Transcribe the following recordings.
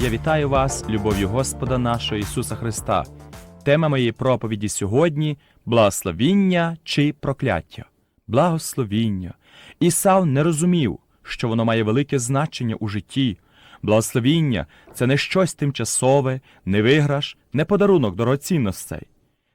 Я вітаю вас, любов'ю Господа нашого Ісуса Христа. Тема моєї проповіді сьогодні благословіння чи прокляття. Благословіння. Ісав не розумів, що воно має велике значення у житті. Благословіння це не щось тимчасове, не виграш, не подарунок дорогоцінностей.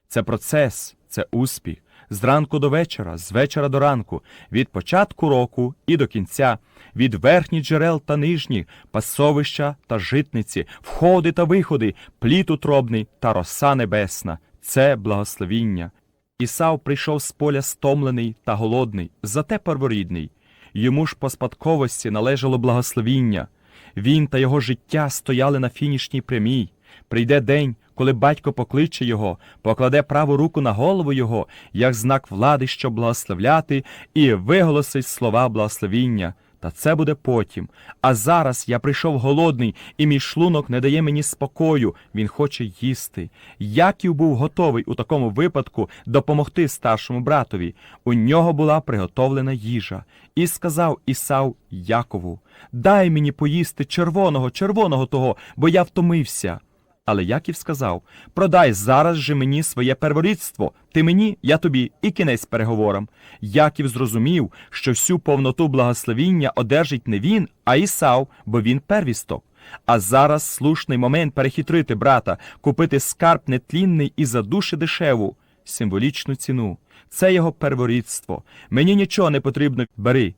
Це процес, це успіх. Зранку до вечора, з вечора до ранку, від початку року і до кінця, від верхніх джерел та нижніх, пасовища та житниці, входи та виходи, плід утробний та роса небесна. Це благословіння. Ісав прийшов з поля стомлений та голодний, зате перворідний. Йому ж по спадковості належало благословіння. Він та його життя стояли на фінішній прямій. Прийде день, коли батько покличе його, покладе праву руку на голову його, як знак влади, щоб благословляти, і виголосить слова благословіння. Та це буде потім. А зараз я прийшов голодний, і мій шлунок не дає мені спокою, він хоче їсти. Яків був готовий у такому випадку допомогти старшому братові. У нього була приготовлена їжа. І сказав Ісав Якову: Дай мені поїсти червоного, червоного того, бо я втомився. Але Яків сказав: Продай зараз же мені своє перворідство, ти мені, я тобі, і кінець переговорам. Яків зрозумів, що всю повноту благословіння одержить не він, а Ісав, бо він первісток. А зараз слушний момент перехитрити брата, купити скарб нетлінний і за душі дешеву, символічну ціну. Це його перворідство. Мені нічого не потрібно, бери.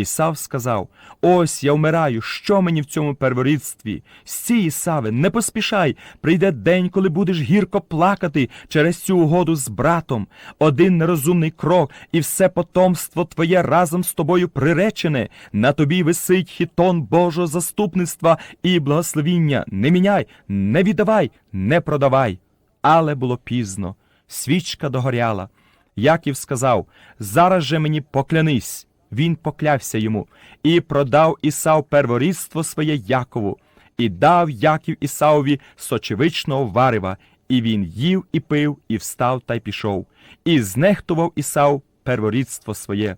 Ісав сказав: Ось я вмираю, що мені в цьому перворідстві? Стій, Ісаве, не поспішай. Прийде день, коли будеш гірко плакати через цю угоду з братом. Один нерозумний крок, і все потомство твоє разом з тобою приречене. На тобі висить хітон Божого заступництва і благословіння. Не міняй, не віддавай, не продавай. Але було пізно. Свічка догоряла. Яків сказав: Зараз же мені поклянись. Він поклявся йому і продав Ісав перворідство своє Якову, і дав Яків Ісавові сочевичного варева, і він їв і пив, і встав та й пішов, і знехтував Ісав перворідство своє.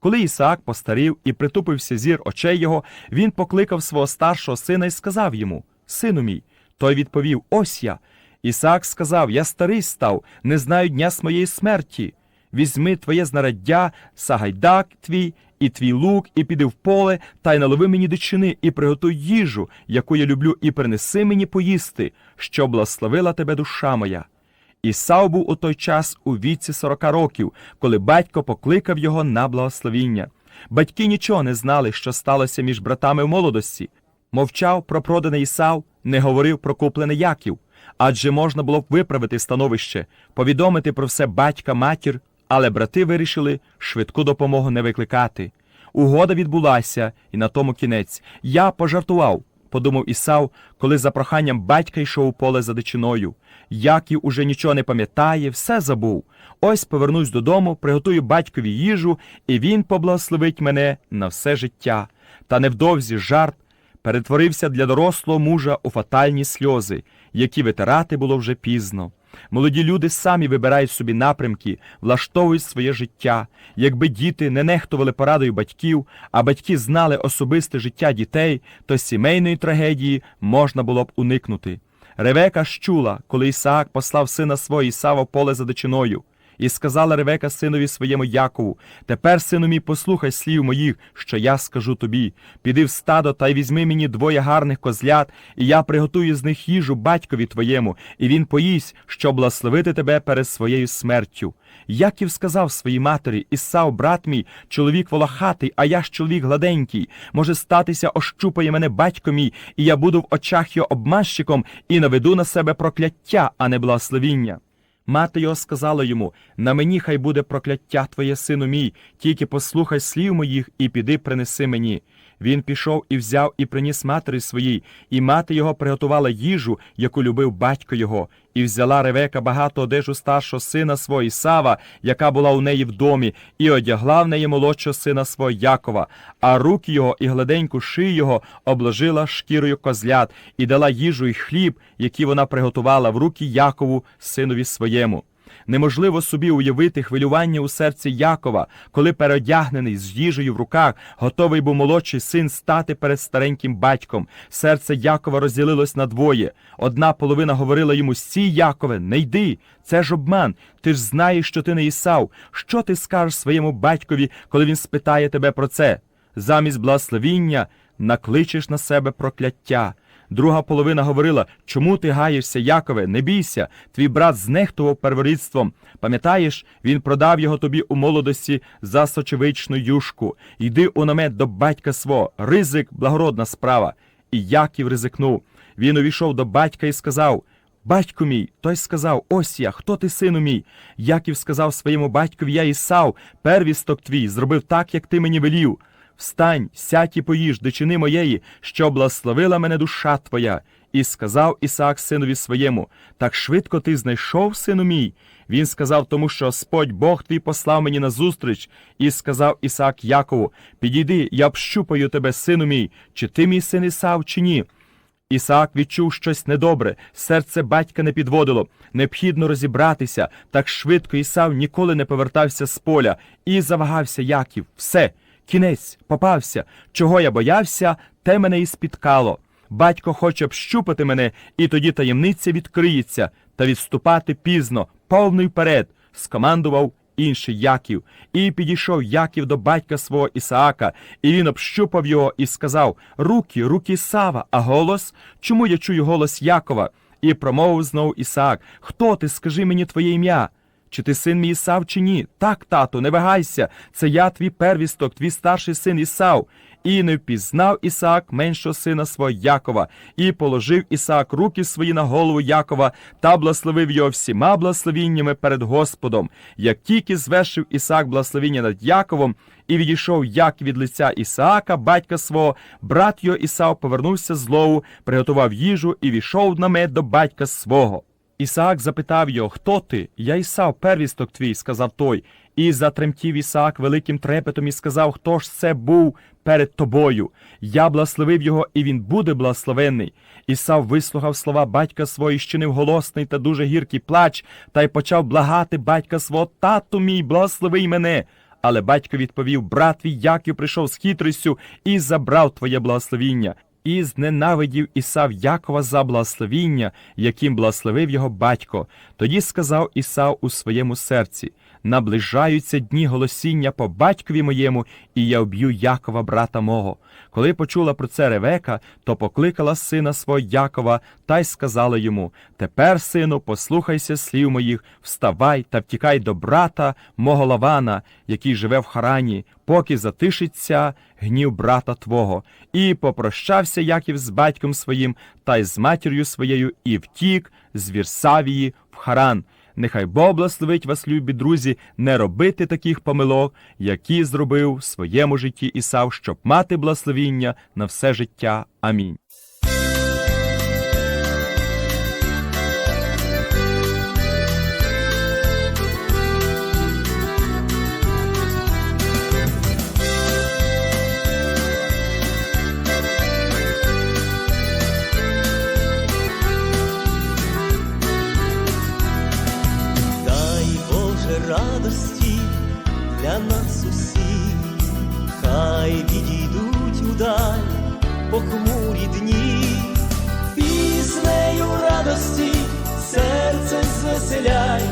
Коли Ісаак постарів і притупився зір очей його, він покликав свого старшого сина і сказав йому: Сину мій, той відповів: Ось я. Ісаак сказав: Я старий став, не знаю дня з моєї смерті візьми твоє знараддя, сагайдак твій, і твій лук, і піди в поле, та й налови мені дичини, і приготуй їжу, яку я люблю, і принеси мені поїсти, що благословила тебе душа моя. Ісав був у той час у віці сорока років, коли батько покликав його на благословіння. Батьки нічого не знали, що сталося між братами в молодості. Мовчав про проданий Ісав, не говорив про куплений Яків. Адже можна було б виправити становище, повідомити про все батька, матір, але брати вирішили швидку допомогу не викликати. Угода відбулася, і на тому кінець. Я пожартував, подумав Ісав, коли за проханням батька йшов у поле за дичиною. Яків уже нічого не пам'ятає, все забув. Ось повернусь додому, приготую батькові їжу, і він поблагословить мене на все життя. Та невдовзі жарт перетворився для дорослого мужа у фатальні сльози, які витирати було вже пізно. Молоді люди самі вибирають собі напрямки, влаштовують своє життя. Якби діти не нехтували порадою батьків, а батьки знали особисте життя дітей, то сімейної трагедії можна було б уникнути. Ревека щула, коли Ісаак послав сина свого Ісава поле за дичиною. І сказала Ревека синові своєму Якову: Тепер, сину мій, послухай слів моїх, що я скажу тобі. Піди в стадо та й візьми мені двоє гарних козлят, і я приготую з них їжу батькові твоєму, і він поїсть, щоб благословити тебе перед своєю смертю. Яків сказав своїй матері, Ісав, брат мій, чоловік волохатий, а я ж чоловік гладенький. Може статися, ощупає мене батько мій, і я буду в очах його обманщиком і наведу на себе прокляття, а не благословіння. Мати його сказала йому: На мені хай буде прокляття твоє, сину мій, тільки послухай слів моїх і піди принеси мені. Він пішов і взяв і приніс матері своїй, і мати його приготувала їжу, яку любив батько його, і взяла Ревека багато одежу старшого сина свого Ісава, яка була у неї в домі, і одягла в неї молодшого сина свого Якова, а руки його і гладеньку шию його обложила шкірою козлят, і дала їжу і хліб, які вона приготувала в руки Якову, синові своєму. Неможливо собі уявити хвилювання у серці Якова, коли переодягнений з їжею в руках, готовий був молодший син стати перед стареньким батьком. Серце Якова розділилось на двоє. Одна половина говорила йому: Сій, Якове, не йди, це ж обман. Ти ж знаєш, що ти не Ісав. Що ти скажеш своєму батькові, коли він спитає тебе про це? Замість благословіння накличеш на себе прокляття. Друга половина говорила, чому ти гаєшся, Якове, не бійся, твій брат знехтував перворідством. Пам'ятаєш, він продав його тобі у молодості за сочевичну юшку. Йди у намет до батька свого, ризик, благородна справа. І Яків ризикнув. Він увійшов до батька і сказав, Батько мій, той сказав, ось я, хто ти, сину мій? Яків сказав своєму батькові, я Ісав, первісток твій, зробив так, як ти мені велів. Встань, сядь і поїж дичини моєї, що благословила мене душа твоя. І сказав Ісаак синові своєму, так швидко ти знайшов, сину мій. Він сказав тому, що Господь Бог твій послав мені назустріч, і сказав Ісаак Якову, підійди, я общупаю тебе, сину мій, чи ти мій син Ісав, чи ні. Ісаак відчув щось недобре, серце батька не підводило. Необхідно розібратися. Так швидко Ісав ніколи не повертався з поля. І завагався Яків. Все, кінець, попався. Чого я боявся, те мене і спіткало. Батько хоче общупати мене, і тоді таємниця відкриється, та відступати пізно, повний вперед, скомандував інший Яків. І підійшов Яків до батька свого Ісаака, і він общупав його і сказав: Руки, руки Сава, а голос? Чому я чую голос Якова? І промовив знову Ісаак: Хто ти? Скажи мені твоє ім'я. Чи ти син мій Ісав, чи ні? Так, тату, не вагайся. Це я твій первісток, твій старший син Ісав. І не впізнав Ісаак меншого сина свого Якова, і положив Ісаак руки свої на голову Якова та благословив його всіма благословіннями перед Господом. Як тільки звершив Ісаак благословіння над Яковом, і відійшов як від лиця Ісаака, батька свого, брат його Ісав повернувся з лову, приготував їжу і війшов в намет до батька свого. Ісаак запитав його, хто ти? Я Ісав, первісток твій, сказав той. І затремтів Ісаак великим трепетом і сказав, хто ж це був перед тобою? Я благословив його, і він буде благословений. Ісав вислухав слова батька свого і щинив голосний та дуже гіркий плач, та й почав благати батька свого, тату мій, благослови мене. Але батько відповів: брат твій Яків прийшов з хитрістю і забрав твоє благословіння. І зненавидів Ісав Якова за благословіння, яким благословив його батько. Тоді сказав Ісав у своєму серці: Наближаються дні голосіння по батькові моєму, і я вб'ю Якова, брата мого. Коли почула про це Ревека, то покликала сина свого Якова та й сказала йому: Тепер, сину, послухайся слів моїх, вставай та втікай до брата мого Лавана, який живе в Харані, поки затишиться гнів брата твого. І попрощався Яків з батьком своїм та й з матір'ю своєю, і втік з Вірсавії в Харан. Нехай Бог благословить вас, любі друзі, не робити таких помилок, які зробив в своєму житті Ісав, щоб мати благословіння на все життя. Амінь. Радості для нас усіх, хай відійдуть удаль похмурі дні, піснею радості серце звеселяй,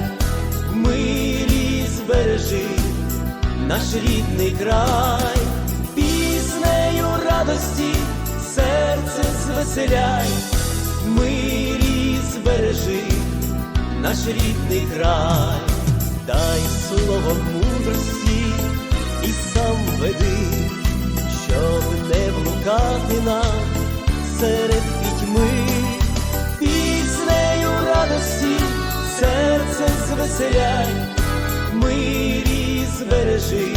мирі збережи наш рідний край, піснею радості серце звеселяй, мирі збережи наш рідний край, дай слово мудрості і сам веди, щоб не блукати нам серед пітьми, піснею радості серце звеселяй, мирі збережи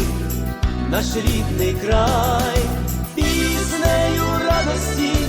наш рідний край, піснею радості